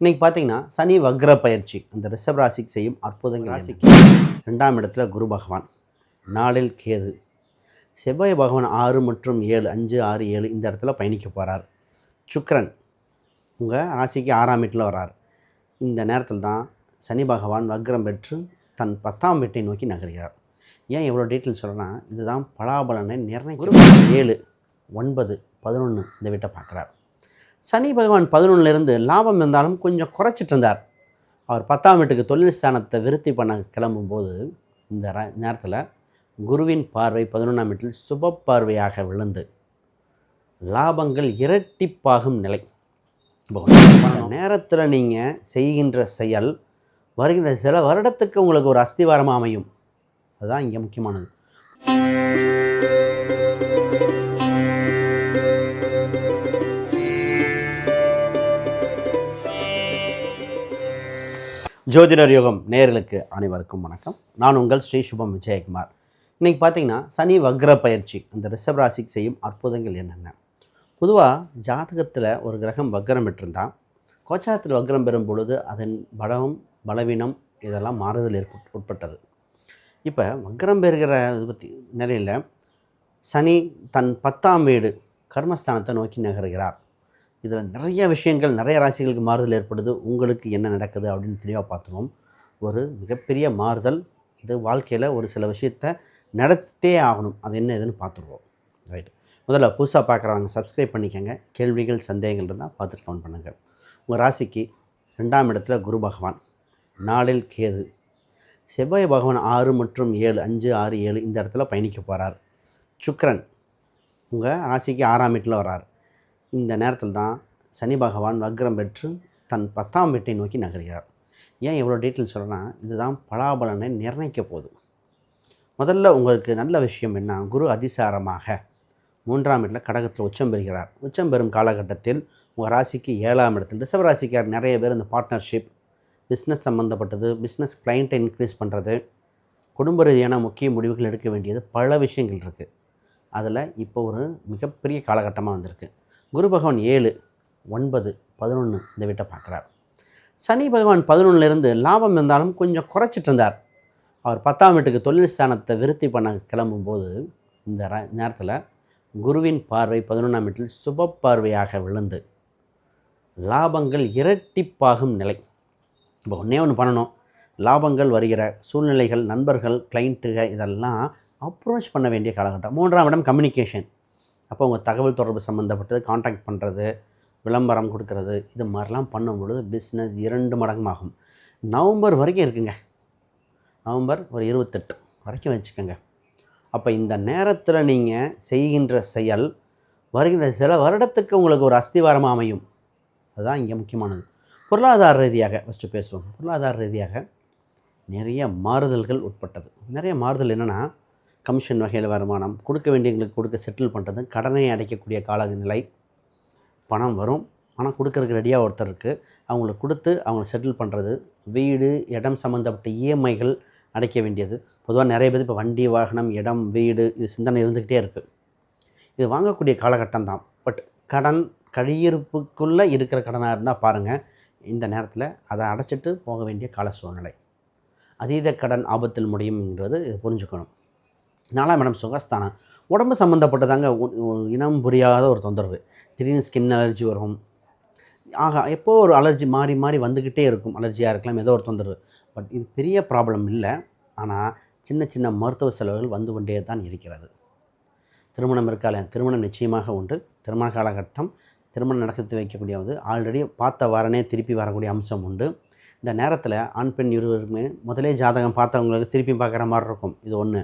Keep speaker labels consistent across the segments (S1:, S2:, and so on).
S1: இன்னைக்கு பார்த்தீங்கன்னா சனி வக்ர பயிற்சி. அந்த ரிஷப ராசிக்கு செய்யும் அற்புதங்கள் ராசிக்கு. ரெண்டாம் இடத்துல குரு பகவான் நாளில் கேது. செவ்வாய் பகவான் ஆறு மற்றும் ஏழு அஞ்சு ஆறு ஏழு இந்த இடத்துல பயணிக்க போகிறார் சுக்கிரன் உங்கள் ராசிக்கு ஆறாம் வீட்டில் வரார் இந்த நேரத்தில் தான் சனி பகவான் வக்ரம் பெற்று தன் பத்தாம் வீட்டை நோக்கி நகர்கிறார். ஏன் எவ்வளோ டீட்டெயில் சொல்கிறேன்னா இதுதான் பலாபலனை நிர்ணயம் ஏழு ஒன்பது பதினொன்று இந்த வீட்டை பார்க்குறார். சனி பகவான் பதினொன்றுலேருந்து லாபம் இருந்தாலும் கொஞ்சம் குறைச்சிட்டு இருந்தார் அவர் பத்தாம் வீட்டுக்கு தொழில் ஸ்தானத்தை விருத்தி பண்ண கிளம்பும்போது இந்த நேரத்தில் குருவின் பார்வை பதினொன்றாம் வீட்டில் சுப பார்வையாக விழுந்து லாபங்கள் இரட்டிப்பாகும் நிலை. நேரத்தில் நீங்கள் செய்கின்ற செயல் வருகின்ற சில வருடத்துக்கு உங்களுக்கு ஒரு அஸ்திவாரமாக அமையும். அதுதான் இங்கே முக்கியமானது. ஜோதிடர் யோகம் நேர்களுக்கு அனைவருக்கும் வணக்கம். நான் உங்கள் ஸ்ரீ சுபம் விஜயகுமார். இன்றைக்கி பார்த்தீங்கன்னா சனி வக்ர பயிற்சி அந்த ரிஷப ராசிக்கு செய்யும் அற்புதங்கள் என்னென்ன? பொதுவாக ஜாதகத்தில் ஒரு கிரகம் வக்ரம் பெற்றிருந்தால் கோச்சாரத்தில் வக்ரம் பெறும் பொழுது அதன் பலம் பலவீனம் இதெல்லாம் மாறுதல் ஏற்பட் உட்பட்டது. இப்போ வக்ரம் பெறுகிற இது பற்றி நிலையில் சனி தன் பத்தாம் வீடு கர்மஸ்தானத்தை நோக்கி நகர்கிறார். இதில் நிறைய விஷயங்கள் நிறைய ராசிகளுக்கு மாறுதல் ஏற்படுது. உங்களுக்கு என்ன நடக்குது அப்படின்னு தெளிவாக பார்த்துருவோம் ஒரு மிகப்பெரிய மாறுதல். இது வாழ்க்கையில் ஒரு சில விஷயத்தை நடத்தே ஆகணும். அது என்ன ஏதுன்னு பார்த்துருவோம். ரைட் முதல்ல புதுசாக பார்க்குறவங்க சப்ஸ்கிரைப் பண்ணிக்கோங்க. கேள்விகள் சந்தேகங்கள் இருந்தால் பார்த்துட்டு கவுண்ட் பண்ணுங்கள் உங்கள் ராசிக்கு ரெண்டாம் இடத்துல குரு பகவான். நாளில் கேது. செவ்வாய் பகவான் ஆறு மற்றும் ஏழு அஞ்சு ஆறு ஏழு இந்த இடத்துல பயணிக்க போகிறார் சுக்ரன் உங்கள் ராசிக்கு ஆறாம் வீட்டில் வரார் இந்த நேரத்தில் தான் சனி பகவான் வக்ரம் பெற்று தன் பத்தாம் வீட்டை நோக்கி நகர்கிறார். ஏன் இவ்வளோ டீட்டெயில் சொல்கிறேன்னா இதுதான் பலாபலனை நிர்ணயிக்க போகுது. முதல்ல உங்களுக்கு நல்ல விஷயம் என்ன? குரு அதிசாரமாக மூன்றாம் வீட்டில் கடகத்தில் உச்சம் பெறுகிறார். உச்சம் பெறும் காலகட்டத்தில் உங்கள் ராசிக்கு ஏழாம் இடத்தில் ரிஷப ராசிக்கார் நிறைய பேர் இந்த பார்ட்னர்ஷிப் பிஸ்னஸ் சம்மந்தப்பட்டது பிஸ்னஸ் கிளைண்ட்டை இன்க்ரீஸ் பண்ணுறது குடும்ப ரீதியான முக்கிய முடிவுகள் எடுக்க வேண்டியது பல விஷயங்கள் இருக்குது அதில் இப்போ ஒரு மிகப்பெரிய காலகட்டமாக வந்திருக்கு. குரு பகவான் ஏழு ஒன்பது பதினொன்று இந்த வீட்டை பார்க்குறார். சனி பகவான் பதினொன்றுலேருந்து லாபம் இருந்தாலும் கொஞ்சம் குறைச்சிட்டு இருந்தார். அவர் பத்தாம் வீட்டுக்கு தொழில் ஸ்தானத்தை விருத்தி பண்ண கிளம்பும்போது இந்த ர- நேரத்தில் குருவின் பார்வை பதினொன்றாம் வீட்டில் சுப பார்வையாக விழுந்து லாபங்கள் இரட்டிப்பாகும் நிலை. இப்போ ஒன்றே ஒன்று பண்ணணும். லாபங்கள் வருகிற சூழ்நிலைகள் நண்பர்கள் கிளைண்ட்டுக இதெல்லாம் அப்ரோச் பண்ண வேண்டிய காலகட்டம். மூன்றாம் இடம் கம்யூனிகேஷன் அப்போ உங்கள் தகவல் தொடர்பு சம்மந்தப்பட்டது காண்டாக்ட் பண்ணுறது விளம்பரம் கொடுக்கறது இது மாதிரிலாம் பண்ணும் பொழுது பிஸ்னஸ் இரண்டு மடங்காகும் நவம்பர் வரைக்கும் இருக்குங்க. நவம்பர் ஒரு இருபத்தெட்டு வரைக்கும் வச்சுக்கோங்க. அப்போ இந்த நேரத்தில் நீங்கள் செய்கின்ற செயல் வருகின்ற சில வருடத்துக்கு உங்களுக்கு ஒரு அஸ்திவாரமாக அமையும். அதுதான் இங்கே முக்கியமானது. பொருளாதார ரீதியாக ஃபஸ்ட்டு பேசுவோம். பொருளாதார ரீதியாக நிறைய மாறுதல்கள் உட்பட்டது. நிறைய மாறுதல் என்னென்னா கமிஷன் வகையில் வருமானம் கொடுக்க வேண்டியவங்களுக்கு கொடுக்க செட்டில் பண்ணுறது கடனை அடைக்கக்கூடிய கால நிலை பணம் வரும். ஆனால் கொடுக்கறதுக்கு ரெடியாக ஒருத்தர் இருக்குது அவங்களுக்கு கொடுத்து அவங்கள செட்டில் பண்ணுறது வீடு இடம் சம்மந்தப்பட்ட இஎம்ஐகள் அடைக்க வேண்டியது. பொதுவாக நிறைய பேர் இப்போ வண்டி வாகனம் இடம் வீடு இது சிந்தனை இருந்துக்கிட்டே இருக்குது இது வாங்கக்கூடிய காலகட்டம் தான். பட் கடன் கழியிருப்புக்குள்ளே இருக்கிற கடனாக இருந்தால் பாருங்கள் இந்த நேரத்தில் அதை அடைச்சிட்டு போக வேண்டிய கால சூழ்நிலை. அதீத கடன் ஆபத்தில் முடியுங்கிறது இது புரிஞ்சுக்கணும். நாலாம் இடம் சுகஸ்தானம். உடம்பு சம்மந்தப்பட்டதாங்க இனம் புரியாத ஒரு தொந்தரவு. திடீர்னு ஸ்கின் அலர்ஜி வரும். ஆகா எப்போ ஒரு அலர்ஜி மாறி மாறி வந்துக்கிட்டே இருக்கும். அலர்ஜியாக இருக்கலாம் ஏதோ ஒரு தொந்தரவு. பட் இது பெரிய ப்ராப்ளம் இல்லை. ஆனால் சின்ன சின்ன மருத்துவ செலவுகள் வந்து கொண்டே தான் இருக்கிறது. திருமணம் இருக்கால திருமணம் நிச்சயமாக உண்டு. திருமண காலகட்டம் திருமணம் நடத்தி வைக்கக்கூடியது. ஆல்ரெடி பார்த்த வாரனே திருப்பி வரக்கூடிய அம்சம் உண்டு. இந்த நேரத்தில் ஆண் பெண் இருவருமே முதலே ஜாதகம் பார்த்தவங்களுக்கு திருப்பி பார்க்குற மாதிரி இருக்கும். இது ஒன்று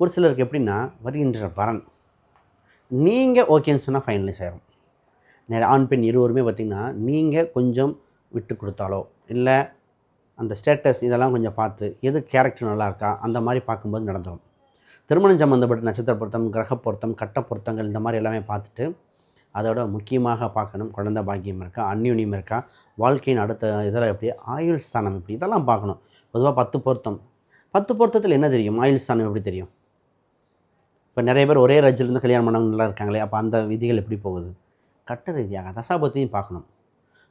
S1: ஒரு சிலருக்கு எப்படின்னா வருகின்ற வரன். நீங்கள் ஓகேன்னு சொன்னால் ஃபைனலைஸ் ஆயிரும். நிறைய ஆண் பெண் இருவருமே பார்த்திங்கன்னா நீங்கள் கொஞ்சம் விட்டு கொடுத்தாலோ இல்லை அந்த ஸ்டேட்டஸ் இதெல்லாம் கொஞ்சம் பார்த்து எது கேரக்டர் நல்லா இருக்கா அந்த மாதிரி பார்க்கும்போது நடந்துடும் திருமணம் சம்மந்தப்பட்ட நட்சத்திர பொருத்தம் கிரக பொருத்தம் கட்ட பொருத்தங்கள் இந்த மாதிரி எல்லாமே பார்த்துட்டு அதோட முக்கியமாக பார்க்கணும். குழந்தை பாக்கியம் இருக்கா அந்யுனியம் இருக்கா வாழ்க்கையின் அடுத்த இதில் எப்படி ஆயுள் ஸ்தானம் எப்படி இதெல்லாம் பார்க்கணும். பொதுவாக பத்து பொருத்தம். பத்து பொருத்தத்தில் என்ன தெரியும்? ஆயுள் ஸ்தானம் எப்படி தெரியும்? இப்போ நிறைய பேர் ஒரே ரஜிலிருந்து கல்யாணம் பண்ணவங்களாம் இருக்காங்களே அப்போ அந்த விதிகள் எப்படி போகுது? கட்ட ரீதியாக தசாபத்தையும் பார்க்கணும்.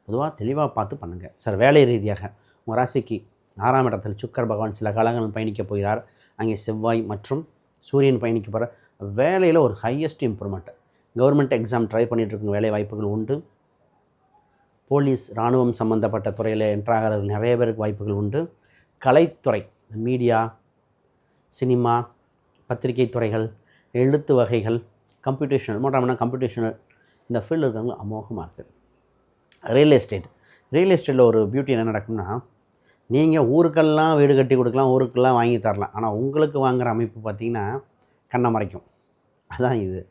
S1: பொதுவாக தெளிவாக பார்த்து பண்ணுங்கள் சார் வேலை ரீதியாக உங்கள் ராசிக்கு ஆறாம் இடத்தில் சுக்கர் பகவான் சில காலங்கள் பயணிக்கப் போகிறார். அங்கே செவ்வாய் மற்றும் சூரியன் பயணிக்க போகிற வேலையில் ஒரு highest improvement government exam try பண்ணிட்டு இருக்க வேலை வாய்ப்புகள் உண்டு. போலீஸ் இராணுவம் சம்மந்தப்பட்ட துறையில் என்ட்ராகிற நிறைய பேருக்கு வாய்ப்புகள் உண்டு. கலைத்துறை மீடியா சினிமா பத்திரிகை துறைகள் எழுத்து வகைகள் கம்ப்யூட்டேஷனல் மோட்டாமனா கம்ப்யூட்டேஷனல் இந்த ஃபீல்டு இருக்கிறவங்க அமோகமாக இருக்குது. ரியல் எஸ்டேட் ரியல் எஸ்டேட்டில் ஒரு பியூட்டி என்ன நடக்கும்னா நீங்கள் ஊருக்கெல்லாம் வீடு கட்டி கொடுக்கலாம் ஊருக்கெல்லாம் வாங்கி தரலாம். ஆனால் உங்களுக்கு வாங்குகிற அமைப்பு பார்த்திங்கன்னா கண்ணை மறைக்கும். அதான் இது.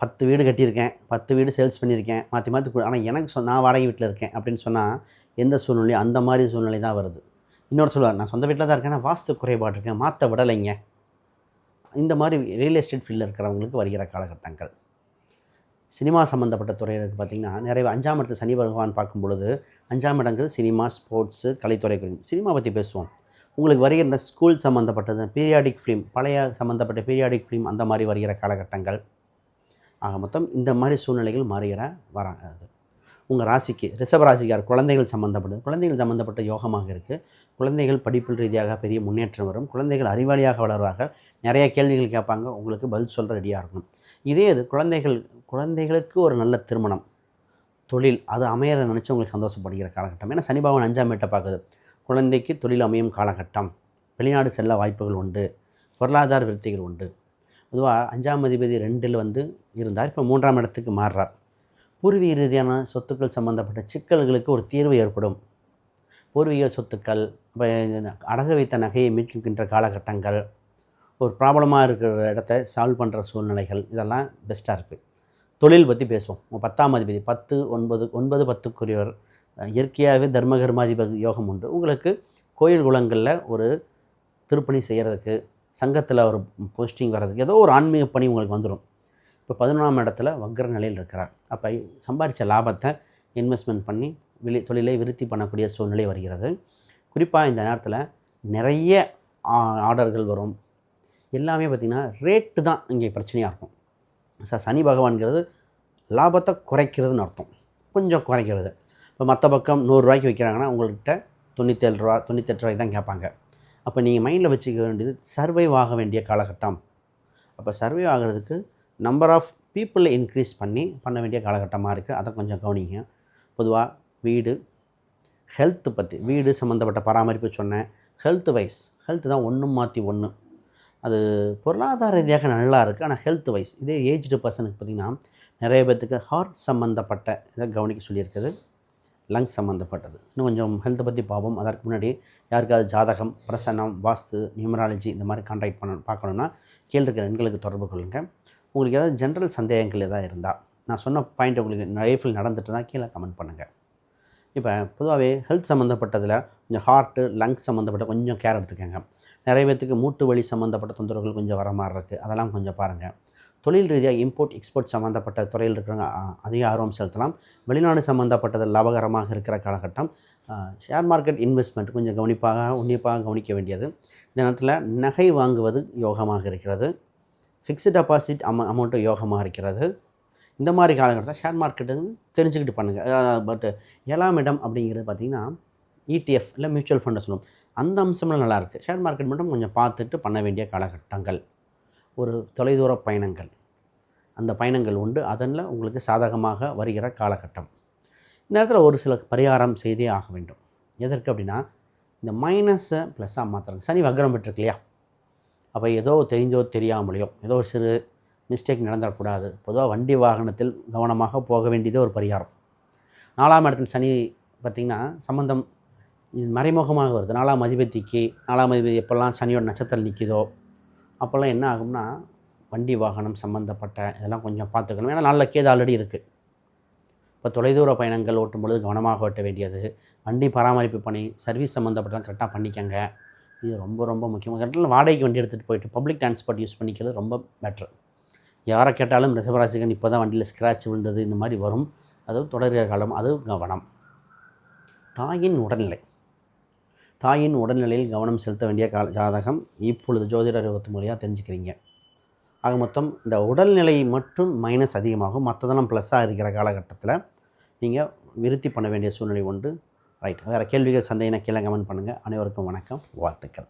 S1: பத்து வீடு கட்டியிருக்கேன் பத்து வீடு சேல்ஸ் பண்ணியிருக்கேன் மாற்றி மாற்றி ஆனால் எனக்கு சொ நான் வாடகை வீட்டில் இருக்கேன் அப்படின்னு சொன்னால் எந்த சூழ்நிலையும் அந்த மாதிரி சூழ்நிலை தான் வருது. இன்னொரு சொல்லுவார் நான் சொந்த வீட்டில் தான் இருக்கேன் நான் வாஸ்து குறைபாடு இருக்கேன் மாற்ற விடலைங்க. இந்த மாதிரி ரியல் எஸ்டேட் ஃபீல்டில் இருக்கிறவங்களுக்கு வருகிற காலகட்டங்கள். சினிமா சம்மந்தப்பட்ட துறையினருக்கு பார்த்திங்கன்னா நிறைய அஞ்சாம் இடத்து சனி பகவான் பார்க்கும் பொழுது அஞ்சாம் இடங்கிறது சினிமா ஸ்போர்ட்ஸு கலைத்துறை குறித்து சினிமா பற்றி பேசுவோம். உங்களுக்கு வருகிற ஸ்கூல் சம்மந்தப்பட்டது பீரியாடிக் ஃபிலிம் பழைய சம்மந்தப்பட்ட பீரியாடிக் ஃபிலிம் அந்த மாதிரி வருகிற காலகட்டங்கள். ஆக மொத்தம் இந்த மாதிரி சூழ்நிலைகள் மாறுகிற வராங்க அது உங்கள் ராசிக்கு ரிஷப ராசிக்கார் குழந்தைகள் சம்மந்தப்பட்டது குழந்தைகள் சம்மந்தப்பட்ட யோகமாக இருக்குது குழந்தைகள் படிப்பில் ரீதியாக பெரிய முன்னேற்றம் வரும். குழந்தைகள் அறிவாளியாக வளருவார்கள். நிறைய கேள்விகள் கேட்பாங்க. உங்களுக்கு பதில் சொல்ல ரெடியாக இருக்கணும். இதே இது குழந்தைகள் குழந்தைகளுக்கு ஒரு நல்ல திருமணம் தொழில் அது அமையறதை நினச்சி உங்களுக்கு சந்தோஷப்படுகிற காலகட்டம். ஏன்னா சனிபாவன் அஞ்சாம் வீட்டை பார்க்குது. குழந்தைக்கு தொழில் அமையும் காலகட்டம். வெளிநாடு செல்ல வாய்ப்புகள் உண்டு. பொருளாதார விருத்திகள் உண்டு. பொதுவாக அஞ்சாம் அதிபதி ரெண்டில் வந்து இருந்தார். இப்போ மூன்றாம் இடத்துக்கு மாறுறார். பூர்வீக ரீதியான சொத்துக்கள் சம்மந்தப்பட்ட சிக்கல்களுக்கு ஒரு தீர்வு ஏற்படும். பூர்வீக சொத்துக்கள் இப்போ அடகு வைத்த நகையை மீட்கின்ற காலகட்டங்கள் ஒரு ப்ராப்ளமாக இருக்கிற இடத்த சால்வ் பண்ணுற சூழ்நிலைகள் இதெல்லாம் பெஸ்ட்டாக இருக்குது தொழில் பற்றி பேசுவோம். பத்தாம் அதிபதி பத்து ஒன்பது ஒன்பது பத்துக்குரியவர் இயற்கையாகவே தர்மகர்மாதிபதி யோகம் உண்டு. உங்களுக்கு கோயில் குளங்களில் ஒரு திருப்பணி செய்கிறதுக்கு சங்கத்தில் ஒரு போஸ்டிங் வர்றதுக்கு ஏதோ ஒரு ஆன்மீக பணி உங்களுக்கு வந்துடும் இப்போ பதினொன்றாம் இடத்துல வக்ர நிலையில் இருக்கிறார். அப்போ சம்பாதிச்ச லாபத்தை இன்வெஸ்ட்மெண்ட் பண்ணி வெளி தொழிலை விருத்தி பண்ணக்கூடிய சூழ்நிலை வருகிறது. குறிப்பாக இந்த நேரத்தில் நிறைய ஆ- ஆர்டர்கள் வரும். எல்லாமே பார்த்திங்கன்னா ரேட்டு தான் இங்கே பிரச்சனையாக இருக்கும். சார் சனி பகவான்கிறது லாபத்தை குறைக்கிறதுன்னு அர்த்தம். கொஞ்சம் குறைக்கிறது. இப்போ மற்ற பக்கம் நூறுரூவாய்க்கு வைக்கிறாங்கன்னா உங்கள்கிட்ட தொண்ணூற்றேழு ரூபா தொண்ணூத்தெட்டு ரூபாய் தான் கேட்பாங்க. அப்போ நீங்கள் மைண்டில் வச்சுக்க வேண்டியது சர்வைவ் ஆக வேண்டிய காலகட்டம். அப்போ சர்வைவ் ஆகிறதுக்கு நம்பர் ஆஃப் பீப்புளை இன்க்ரீஸ் பண்ணி பண்ண வேண்டிய காலகட்டமாக இருக்குது. அதை கொஞ்சம் கவனிங்க. பொதுவாக வீடு ஹெல்த்து பற்றி வீடு சம்மந்தப்பட்ட பராமரிப்பு சொன்னேன். ஹெல்த் வைஸ் ஹெல்த் தான் ஒன்று மாற்றி ஒன்று அது பொருளாதார ரீதியாக நல்லா இருக்குது ஆனால் ஹெல்த் வைஸ் இதே ஏஜ்டு பர்சனுக்கு பார்த்திங்கன்னா நிறைய பேர்த்துக்கு ஹார்ட் சம்மந்தப்பட்ட இதை கவனிக்க சொல்லியிருக்குது லங்ஸ் சம்மந்தப்பட்டது இன்னும் கொஞ்சம் ஹெல்த்தை பற்றி பார்ப்போம். அதற்கு முன்னாடி யாருக்காவது ஜாதகம் பிரசன்னம் வாஸ்து நியூமராலஜி இந்த மாதிரி கான்டாக்ட் பண்ண பார்க்கணுன்னா கீழே இருக்கிற எண்களுக்கு தொடர்பு கொள்ளுங்கள் உங்களுக்கு ஏதாவது ஜென்ரல் சந்தேகங்கள் எதாவது இருந்தால் நான் சொன்ன பாயிண்ட் உங்களுக்கு லைஃப்பில் நடந்துட்டு தான் கீழே கமெண்ட் பண்ணுங்கள் இப்போ பொதுவாகவே ஹெல்த் சம்மந்தப்பட்டதில் கொஞ்சம் ஹார்ட்டு லங்ஸ் சம்மந்தப்பட்ட கொஞ்சம் கேர் எடுத்துக்கோங்க. நிறைய பேர்த்துக்கு மூட்டு வழி சம்மந்தப்பட்ட தொந்தரவுகள் கொஞ்சம் வர மாதிரி இருக்குது அதெல்லாம் கொஞ்சம் பாருங்கள் தொழில் ரீதியாக இம்போர்ட் எக்ஸ்போர்ட் சம்மந்தப்பட்ட துறையில் இருக்கிறவங்க அதிக ஆர்வம் செலுத்தலாம். வெளிநாடு சம்மந்தப்பட்டது லாபகரமாக இருக்கிற காலகட்டம். ஷேர் மார்க்கெட் இன்வெஸ்ட்மெண்ட் கொஞ்சம் கவனிப்பாக உன்னிப்பாக கவனிக்க வேண்டியது. இந்த நேரத்தில் நகை வாங்குவது யோகமாக இருக்கிறது. ஃபிக்ஸ்டு டெபாசிட் அமௌ அமௌண்ட்டு யோகமாக இருக்கிறது. இந்த மாதிரி காலகட்டத்தில் ஷேர் மார்க்கெட்டு தெரிஞ்சுக்கிட்டு பண்ணுங்கள் பட் ஏழாம் இடம் அப்படிங்கிறது பார்த்திங்கன்னா இடிஎஃப் இல்லை மியூச்சுவல் ஃபண்டை சொல்லுவோம். அந்த அம்சம்லாம் நல்லாயிருக்கு. ஷேர் மார்க்கெட் மட்டும் கொஞ்சம் பார்த்துட்டு பண்ண வேண்டிய காலகட்டங்கள். ஒரு தொலைதூர பயணங்கள். அந்த பயணங்கள் உண்டு. அதனில் உங்களுக்கு சாதகமாக வருகிற காலகட்டம். இந்த நேரத்தில் ஒரு சில பரிகாரம் செய்தே ஆக வேண்டும். எதற்கு அப்படின்னா இந்த மைனஸை ப்ளஸ்ஸாக மாற்றுறாங்க சனி வக்ரம் பெற்றிருக்கு இல்லையா அப்போ ஏதோ தெரிஞ்சோ தெரியாமலையோ ஏதோ ஒரு சிறு மிஸ்டேக் நடந்துடக்கூடாது. பொதுவாக வண்டி வாகனத்தில் கவனமாக போக வேண்டியதே ஒரு பரிகாரம். நாலாம் இடத்தில் சனி பார்த்திங்கன்னா சம்பந்தம் மறைமுகமாக வருது. நாலாம் அதிபதிக்கு நாலாம் அதிபதி எப்போல்லாம் சனியோட நட்சத்திரம் நிற்கிதோ அப்போல்லாம் என்ன ஆகும்னா வண்டி வாகனம் சம்மந்தப்பட்ட இதெல்லாம் கொஞ்சம் பார்த்துக்கணும். ஏன்னா நல்ல கேது ஆல்ரெடி இருக்குது இப்போ தொலைதூர பயணங்கள் ஓட்டும் பொழுது கவனமாக ஓட்ட வேண்டியது. வண்டி பராமரிப்பு பணி சர்வீஸ் சம்மந்தப்பட்டலாம் கரெக்டாக பண்ணிக்கங்க. இது ரொம்ப ரொம்ப முக்கியமாக கரெக்டாக வாடகைக்கு வண்டி எடுத்துகிட்டு போயிட்டு பப்ளிக் டிரான்ஸ்போர்ட் யூஸ் பண்ணிக்கிறது ரொம்ப பெட்ரு யாரை கேட்டாலும் ரிசவராசிகன் இப்போ தான் வண்டியில் ஸ்க்ராட்ச் விழுந்தது இந்த மாதிரி வரும். அது தொடர்கிற காலம் அது கவனம். தாயின் உடல்நிலை. தாயின் உடல்நிலையில் கவனம் செலுத்த வேண்டிய கால ஜாதகம் இப்பொழுது ஜோதிடர் இருபத்தி மூலியாக தெரிஞ்சுக்கிறீங்க. ஆக மொத்தம் இந்த உடல்நிலை மட்டும் மைனஸ் அதிகமாகும். மற்றதெல்லாம் ப்ளஸ்ஸாக இருக்கிற காலகட்டத்தில் நீங்கள் விருத்தி பண்ண வேண்டிய சூழ்நிலை உண்டு ரைட் வேறு கேள்விகள் சந்தேகம் கீழே கமெண்ட் பண்ணுங்கள் அனைவருக்கும் வணக்கம். வாழ்த்துக்கள்.